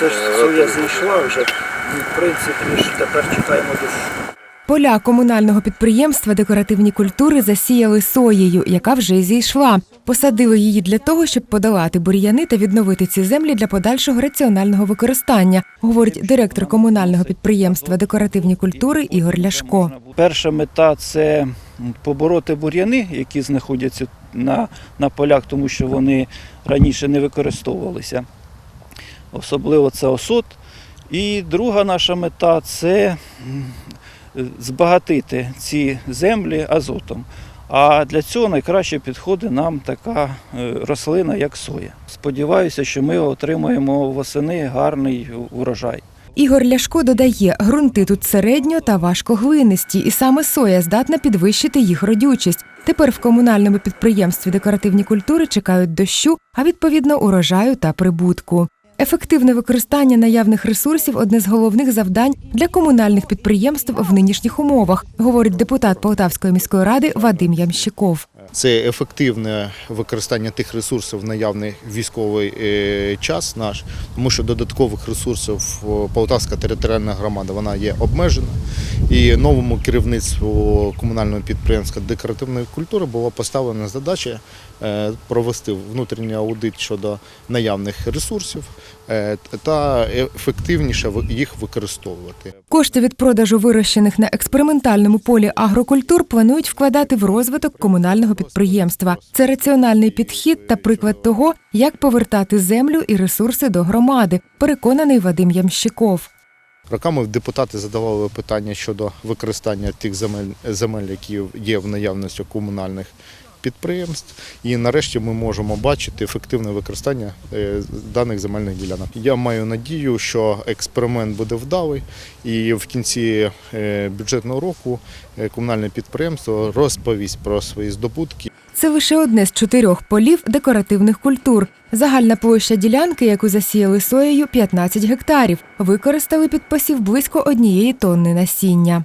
Це ж соя зійшла вже. В принципі, ж тепер чекаємо дощу. Поля комунального підприємства декоративні культури засіяли соєю, яка вже зійшла. Посадили її для того, щоб подолати бур'яни та відновити ці землі для подальшого раціонального використання, говорить директор комунального підприємства декоративні культури Ігор Ляшко. Перша мета це побороти бур'яни, які знаходяться на, на полях, тому що вони раніше не використовувалися. Особливо це осот. І друга наша мета це збагатити ці землі азотом. А для цього найкраще підходить нам така е, рослина, як соя. Сподіваюся, що ми отримаємо восени гарний урожай. Ігор Ляшко додає, ґрунти тут середньо та важкоглинисті, і саме соя здатна підвищити їх родючість. Тепер в комунальному підприємстві декоративні культури чекають дощу, а відповідно урожаю та прибутку. Ефективне використання наявних ресурсів одне з головних завдань для комунальних підприємств в нинішніх умовах, говорить депутат Полтавської міської ради Вадим Ямщиков. Це ефективне використання тих ресурсів наявний військовий е, час наш, тому що додаткових ресурсів Полтавська територіальна громада вона є обмежена. І новому керівництву комунального підприємства декоративної культури було поставлена задача е, провести внутрішній аудит щодо наявних ресурсів е, та ефективніше їх використовувати. Кошти від продажу вирощених на експериментальному полі агрокультур планують вкладати в розвиток комунального підприємства. Це раціональний підхід та приклад того, як повертати землю і ресурси до громади. Переконаний Вадим Ямщиков. Роками депутати задавали питання щодо використання тих земель, земель, які є в наявності комунальних підприємств. І нарешті ми можемо бачити ефективне використання е, даних земельних ділянок. Я маю надію, що експеримент буде вдалий, і в кінці е, бюджетного року е, комунальне підприємство розповість про свої здобутки. Це лише одне з чотирьох полів декоративних культур. Загальна площа ділянки, яку засіяли соєю, 15 гектарів. Використали під посів близько однієї тонни насіння.